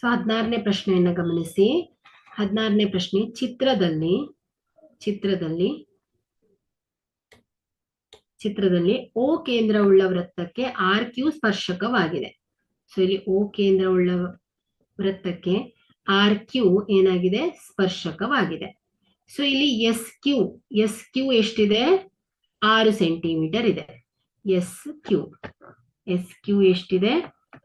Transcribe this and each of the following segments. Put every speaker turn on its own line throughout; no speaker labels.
So ಹದಿನಾರನೇ ಪ್ರಶ್ನೆಯನ್ನ ಗಮನಿಸಿ. ಹದಿನಾರನೇ ಪ್ರಶ್ನೆ, ಚಿತ್ರದಲ್ಲಿ ಚಿತ್ರದಲ್ಲಿ ಚಿತ್ರದಲ್ಲಿ ಓ ಕೇಂದ್ರವುಳ್ಳ ವೃತ್ತಕ್ಕೆ ಆರ್ ಕ್ಯೂ ಸ್ಪರ್ಶಕವಾಗಿದೆ. ಸೊ ಇಲ್ಲಿ ಓ ಕೇಂದ್ರವುಳ್ಳ ವೃತ್ತಕ್ಕೆ ಆರ್ ಕ್ಯೂ ಏನಾಗಿದೆ? ಸ್ಪರ್ಶಕವಾಗಿದೆ. ಸೊ ಇಲ್ಲಿ ಎಸ್ ಕ್ಯೂ ಎಸ್ ಕ್ಯೂ ಎಷ್ಟಿದೆ? ಆರು ಸೆಂಟಿಮೀಟರ್ ಇದೆ. ಎಸ್ ಕ್ಯೂ ಎಸ್ ಕ್ಯೂ ಎಷ್ಟಿದೆ?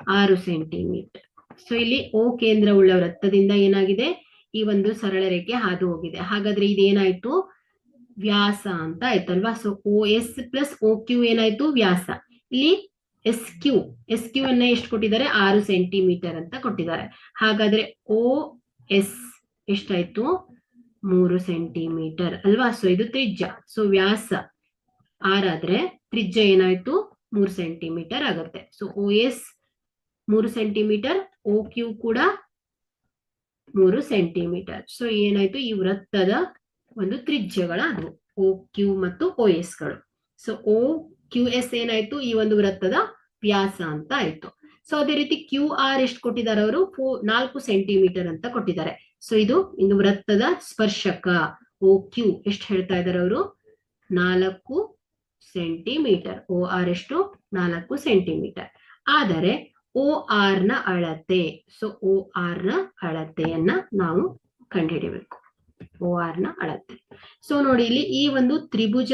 ಆರು ಸೆಂಟಿಮೀಟರ್. ಸೊ ಇಲ್ಲಿ ಓ ಕೇಂದ್ರವುಳ್ಳ ವೃತ್ತದಿಂದ ಏನಾಗಿದೆ? ಈ ಒಂದು ಸರಳ ರೇಖೆ ಹಾದು ಹೋಗಿದೆ. ಹಾಗಾದ್ರೆ ಇದೇನಾಯ್ತು? ವ್ಯಾಸ ಅಂತ ಆಯ್ತಲ್ವಾ? So O S plus O Q ಏನಾಯ್ತು? ವ್ಯಾಸ. ಇಲ್ಲಿ ಎಸ್ ಕ್ಯೂ ಎಸ್ ಕ್ಯೂ ಅನ್ನ ಎಷ್ಟು ಕೊಟ್ಟಿದ್ದಾರೆ? ಆರು ಸೆಂಟಿಮೀಟರ್ ಅಂತ ಕೊಟ್ಟಿದ್ದಾರೆ. ಹಾಗಾದ್ರೆ ಓ ಎಸ್ ಎಷ್ಟಾಯ್ತು? ಮೂರು ಸೆಂಟಿಮೀಟರ್ ಅಲ್ವಾ? ಸೊ ಇದು ತ್ರಿಜ್ಯ. ಸೊ ವ್ಯಾಸ ಆರಾದ್ರೆ ತ್ರಿಜ್ಯ ಏನಾಯ್ತು? ಮೂರು ಸೆಂಟಿಮೀಟರ್ ಆಗುತ್ತೆ. ಸೊ ಓ ಎಸ್ ಮೂರು ಸೆಂಟಿಮೀಟರ್ ಓ ಕ್ಯೂ ಕೂಡ ಮೂರು ಸೆಂಟಿಮೀಟರ್ ಸೊ ಏನಾಯ್ತು? ಈ ವೃತ್ತದ ಒಂದು ತ್ರಿಜ್ಯಗಳಾದವು ಓ ಕ್ಯೂ ಮತ್ತು ಓ ಎಸ್ಗಳು. ಸೊ ಓ ಕ್ಯೂ ಎಸ್ ಏನಾಯ್ತು? ಈ ಒಂದು ವೃತ್ತದ ವ್ಯಾಸ ಅಂತ ಆಯ್ತು. ಸೊ ಅದೇ ರೀತಿ ಕ್ಯೂ ಆರ್ ಎಷ್ಟು ಕೊಟ್ಟಿದ್ದಾರೆ ಅವರು? ನಾಲ್ಕು ಸೆಂಟಿಮೀಟರ್ ಅಂತ ಕೊಟ್ಟಿದ್ದಾರೆ. ಸೊ ಇದು ಇನ್ನು ವೃತ್ತದ ಸ್ಪರ್ಶಕ. ಓ ಕ್ಯೂ ಎಷ್ಟು ಹೇಳ್ತಾ ಇದ್ದಾರೆ ಅವರು? ನಾಲ್ಕು ಸೆಂಟಿಮೀಟರ್ ಓ ಆರ್ ಎಷ್ಟು? ನಾಲ್ಕು ಸೆಂಟಿಮೀಟರ್ ಆದರೆ ಓ ಆರ್ನ ಅಳತೆ. ಸೊ ಓ ಆರ್ನ ಅಳತೆಯನ್ನ ನಾವು ಕಂಡುಹಿಡಿಯಬೇಕು ಓ ಆರ್ನ ಅಳತೆ. ಸೊ ನೋಡಿ ಇಲ್ಲಿ ಈ ಒಂದು ತ್ರಿಭುಜ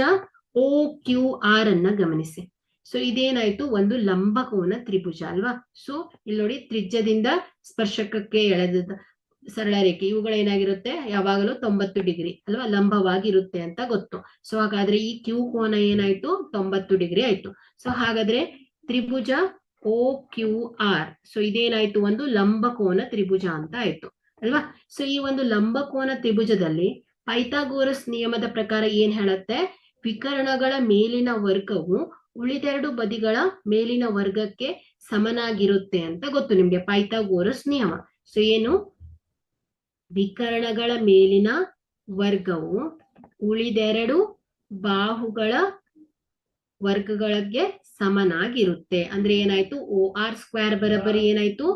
ಓ ಕ್ಯೂ ಆರ್ ಅನ್ನ ಗಮನಿಸಿ. ಸೊ ಇದೇನಾಯ್ತು? ಒಂದು ಲಂಬಕೋನ ತ್ರಿಭುಜ ಅಲ್ವಾ? ಸೊ ಇಲ್ಲಿ ನೋಡಿ ತ್ರಿಜ್ಯದಿಂದ ಸ್ಪರ್ಶಕಕ್ಕೆ ಎಳೆದ ಸರಳ ರೇಖೆ. ಇವುಗಳೇನಾಗಿರುತ್ತೆ ಯಾವಾಗಲೂ ತೊಂಬತ್ತು ಡಿಗ್ರಿ ಅಲ್ವಾ? ಲಂಬವಾಗಿರುತ್ತೆ ಅಂತ ಗೊತ್ತು. ಸೊ ಹಾಗಾದ್ರೆ ಈ ಕ್ಯೂ ಕೋನ ಏನಾಯ್ತು? ತೊಂಬತ್ತು ಡಿಗ್ರಿ ಆಯ್ತು. ಸೊ ಹಾಗಾದ್ರೆ ತ್ರಿಭುಜ ಓ ಕ್ಯೂ ಆರ್ ಸೊ ಇದೇನಾಯ್ತು? ಒಂದು ಲಂಬಕೋನ ತ್ರಿಭುಜ ಅಂತ ಆಯ್ತು. ಅಲ್ವಾ? ಸೊ ಈ ಒಂದು ಲಂಬಕೋನ ತ್ರಿಭುಜದಲ್ಲಿ ಪೈಥಾಗೋರಸ್ ನಿಯಮದ ಪ್ರಕಾರ ಏನ್ ಹೇಳುತ್ತೆ? ವಿಕರಣಗಳ ಮೇಲಿನ ವರ್ಗವು ಉಳಿದೆರಡು ಬದಿಗಳ ಮೇಲಿನ ವರ್ಗಕ್ಕೆ ಸಮನಾಗಿರುತ್ತೆ ಅಂತ ಗೊತ್ತು ನಿಮ್ಗೆ. ಪೈಥಾಗೋರಸ್ ನಿಯಮ. ಸೊ ಏನು? ವಿಕರಣಗಳ ಮೇಲಿನ ವರ್ಗವು ಉಳಿದೆರಡು ಬಾಹುಗಳ ವರ್ಗಗಳಿಗೆ ಸಮನಾಗಿರುತ್ತೆ. ಅಂದ್ರೆ ಏನಾಯ್ತು? ಓ ಆರ್ ಸ್ಕ್ವೇರ್ ಬರಬರಿ ಏನಾಯ್ತು?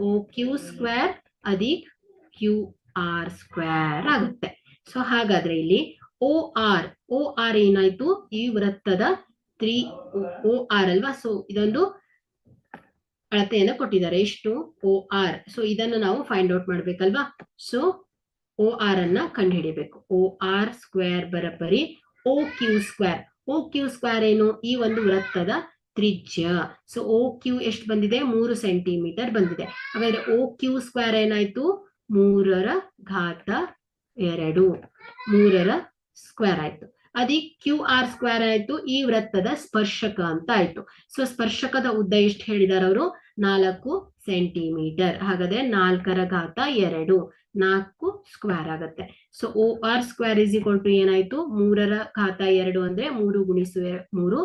ಓ ಕ್ಯೂ ಸ್ಕ್ವೇರ್ ಅದಿ ಕ್ಯೂ ಆರ್ ಸ್ಕ್ವೇರ್ ಆಗುತ್ತೆ. ಸೊ ಹಾಗಾದ್ರೆ ಇಲ್ಲಿ ಓ ಆರ್ ಓ ಆರ್ ಏನಾಯ್ತು? ಈ ವೃತ್ತದ ತ್ರೀ, ಓ ಆರ್ ಅಲ್ವಾ? ಸೊ ಇದೊಂದು ಅಳತೆಯನ್ನು ಕೊಟ್ಟಿದ್ದಾರೆ. ಎಷ್ಟು? O R. ಸೊ ಇದನ್ನು ನಾವು ಫೈಂಡ್ ಔಟ್ ಮಾಡ್ಬೇಕಲ್ವಾ? ಸೊ ಓ ಆರ್ ಅನ್ನ ಕಂಡುಹಿಡಿಬೇಕು. O R square ಬರಬರಿ O Q square. O Q square ಏನು? ಈ ಒಂದು ವೃತ್ತದ ತ್ರಿಜ್ಯ. ಸೊ ಓ ಕ್ಯೂ ಎಷ್ಟು ಬಂದಿದೆ? ಮೂರು ಸೆಂಟಿಮೀಟರ್ ಬಂದಿದೆ. ಹಾಗಾದ್ರೆ ಓ ಕ್ಯೂ ಸ್ಕ್ವೇರ್ ಏನಾಯ್ತು? ಮೂರರ ಘಾತ ಎರಡು. ಮೂರರ ಸ್ಕ್ವೇರ್ ಆಯ್ತು. ಅದಿ ಕ್ಯೂ ಆರ್ ಸ್ಕ್ವೇರ್ ಆಯ್ತು ಈ ವೃತ್ತದ ಸ್ಪರ್ಶಕ ಅಂತ ಆಯ್ತು. ಸೊ ಸ್ಪರ್ಶಕದ ಉದ್ದ ಎಷ್ಟು ಹೇಳಿದಾರ ಅವರು ನಾಲ್ಕು ಸೆಂಟಿಮೀಟರ್. ಹಾಗಾದ್ರೆ ನಾಲ್ಕರ ಘಾತ ಎರಡು, ನಾಲ್ಕು ಸ್ಕ್ವೇರ್ ಆಗತ್ತೆ. So O R square is equal to ಏನಾಯ್ತು? ಮೂರರ ಘಾತ ಎರಡು ಅಂದ್ರೆ ಮೂರು ಗುಣಿಸುವ ಮೂರು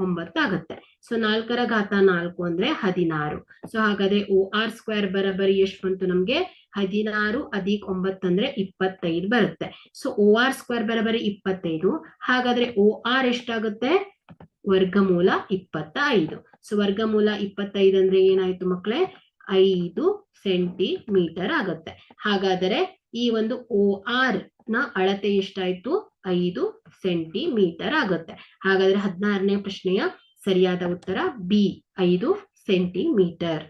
ಒಂಬತ್ತು ಆಗತ್ತೆ. ಸೊ ನಾಲ್ಕರ ಘಾತ ನಾಲ್ಕು ಅಂದ್ರೆ ಹದಿನಾರು. ಸೊ ಹಾಗಾದ್ರೆ ಓ ಆರ್ ಸ್ಕ್ವೇರ್ ಬರಬರಿ ಎಷ್ಟು ಬಂತು ನಮ್ಗೆ? ಹದಿನಾರು ಅದಿಕ್ ಒಂಬತ್ತು ಅಂದ್ರೆ ಇಪ್ಪತ್ತೈದು ಬರುತ್ತೆ. ಸೊ ಓ ಆರ್ ಸ್ಕ್ವೇರ್ ಬರಬರಿ ಇಪ್ಪತ್ತೈದು. ಹಾಗಾದ್ರೆ ಓ ಆರ್ ಎಷ್ಟಾಗುತ್ತೆ? ವರ್ಗಮೂಲ ಇಪ್ಪತ್ತ ಐದು ಸೊ ವರ್ಗಮೂಲ ಇಪ್ಪತ್ತೈದು ಅಂದ್ರೆ ಏನಾಯ್ತು ಮಕ್ಕಳೇ ಐದು ಸೆಂಟಿಮೀಟರ್ ಆಗುತ್ತೆ. ಹಾಗಾದರೆ ಈ ಒಂದು ಓ ಆರ್ನ ಅಳತೆ ಎಷ್ಟಾಯ್ತು? ಐದು ಸೆಂಟಿಮೀಟರ್ ಆಗುತ್ತೆ. ಹಾಗಾದ್ರೆ ಹದಿನಾರನೇ ಪ್ರಶ್ನೆಯ ಸರಿಯಾದ ಉತ್ತರ ಬಿ ಐದು ಸೆಂಟಿಮೀಟರ್.